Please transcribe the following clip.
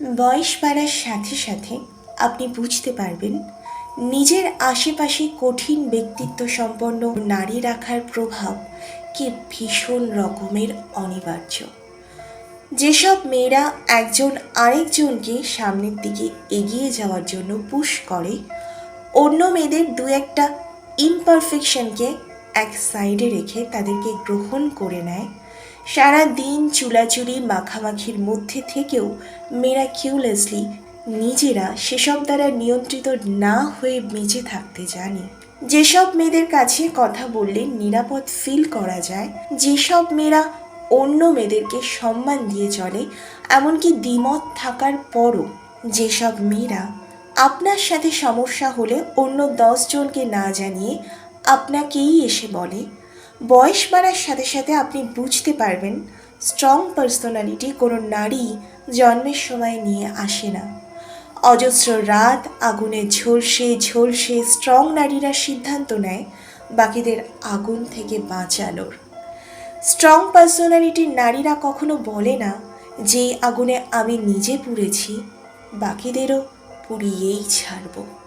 বয়স বাড়ার সাথে সাথে আপনি বুঝতে পারবেন, নিজের আশেপাশে কঠিন ব্যক্তিত্ব সম্পন্ন নারী রাখার প্রভাব কি ভীষণ রকমের অনিবার্য। যেসব মেয়েরা একজন আরেকজনকে সামনের দিকে এগিয়ে যাওয়ার জন্য পুশ করে, অন্য মেয়েদের দু একটা ইমপারফেকশনকে এক সাইডে রেখে তাদেরকে গ্রহণ করে নেয় সারা দিন চুলাচুলি মাখামাখির মধ্যে থেকেও মেয়েরা কিউলেসলি নিজেরা সেসব দ্বারা নিয়ন্ত্রিত না হয়ে বেঁচে থাকতে জানে। যেসব মেয়েদের কাছে কথা বললে নিরাপদ ফিল করা যায়, যেসব মেয়েরা অন্য মেয়েদেরকে সম্মান দিয়ে চলে, এমনকি দ্বিমত থাকার পরও যেসব মেয়েরা আপনার সাথে সমস্যা হলে অন্য দশজনকে না জানিয়ে আপনাকেই এসে বলে বয়স বাড়ার সাথে সাথে আপনি বুঝতে পারবেন স্ট্রং পার্সোনালিটি কোনো নারী জন্মের সময় নিয়ে আসে না। অজস্র রাত, আগুনে ঝলসে ঝলসে স্ট্রং নারীরা সিদ্ধান্ত নেয় বাকিদের আগুন থেকে বাঁচানোর। স্ট্রং পার্সোনালিটির নারীরা কখনো বলে না যে আগুনে আমি নিজে পুড়েছি, বাকিদেরও পুড়িয়েই ছাড়বো।